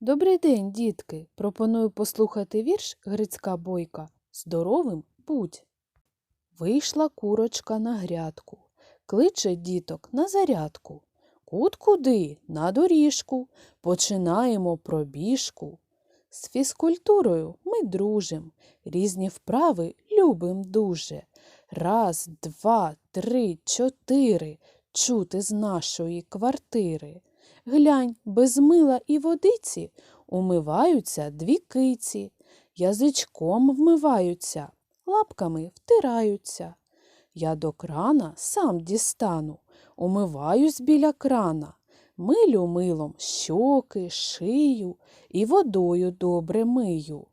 Добрий день, дітки! Пропоную послухати вірш Грицька Бойка Здоровим будь. Вийшла курочка на грядку, кличе діток на зарядку. Кут куди? На доріжку, починаємо пробіжку. З фізкультурою ми дружим, різні вправи любим дуже. Раз, два, три, чотири чути з нашої квартири. Глянь, без мила і водиці умиваються дві киці, язичком вмиваються, лапками втираються. Я до крана сам дістану, умиваюсь біля крана, милю милом щоки, шию і водою добре мию.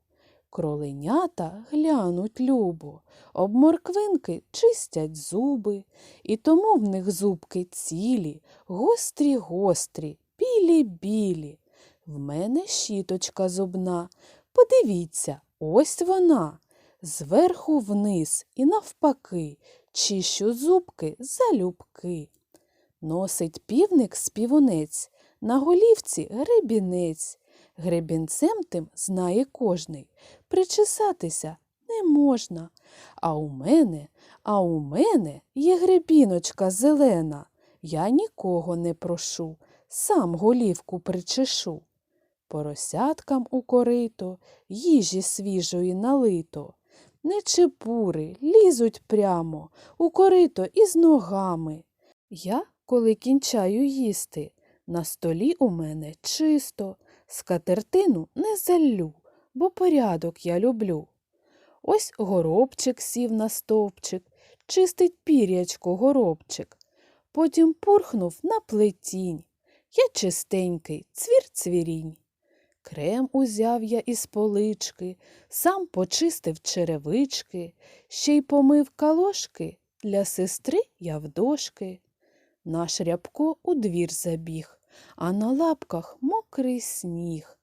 Кроленята глянуть любо, об морквинки чистять зуби, і тому в них зубки цілі, гострі гострі, білі білі. В мене щіточка зубна. Подивіться, ось вона. Зверху вниз і навпаки, чищу зубки залюбки. Носить півник співунець, на голівці гребінець. Гребінцем тим знає кожний. Причесатися не можна. А у мене, а у мене є гребіночка зелена. Я нікого не прошу, сам голівку причешу. Поросяткам у корито, їжі свіжої налито. Не чепури, лізуть прямо, у корито із ногами. Я, коли кінчаю їсти, на столі у мене чисто, скатертину не заллю, бо порядок я люблю. Ось горобчик сів на стовпчик, чистить пірячко горобчик. Потім пурхнув на плетінь. Я чистенький, цвір-цвірінь. Крем узяв я із полички, сам почистив черевички, ще й помив калошки, для сестри я в дошки. Наш рябко у двір забіг, а на лапках мокрий сніг.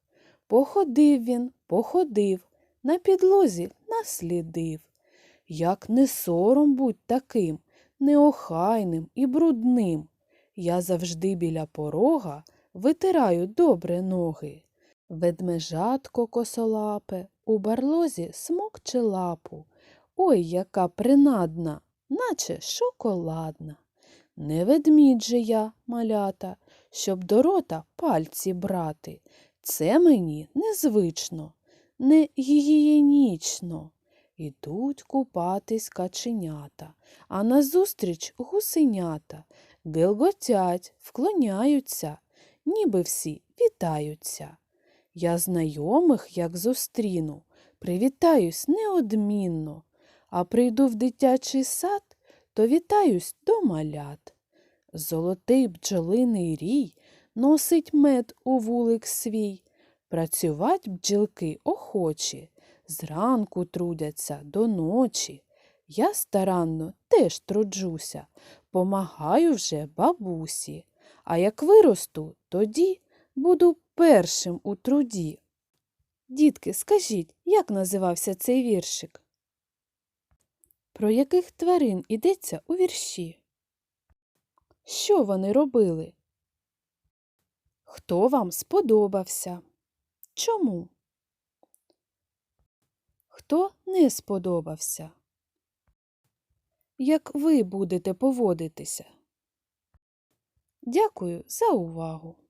Походив він, походив, на підлозі наслідив. Як не сором будь таким, неохайним і брудним. Я завжди біля порога витираю добре ноги. Ведмежатко косолапе у барлозі смокче лапу. Ой, яка принадна, наче шоколадна. Не ведмідь же я, малята, щоб до рота пальці брати. Це мені незвично, не гігієнічно. Ідуть купатись каченята, а назустріч гусенята. Гелготять, вклоняються, ніби всі вітаються. Я знайомих, як зустріну, привітаюсь неодмінно, а прийду в дитячий сад, то вітаюсь до малят. Золотий бджолиний рій носить мед у вулик свій. Працювать бджілки охочі, зранку трудяться до ночі. Я старанно теж труджуся, помагаю вже бабусі. А як виросту, тоді буду першим у труді. Дітки, скажіть, як називався цей віршик? Про яких тварин йдеться у вірші? Що вони робили? Хто вам сподобався? Чому? Хто не сподобався? Як ви будете поводитися? Дякую за увагу!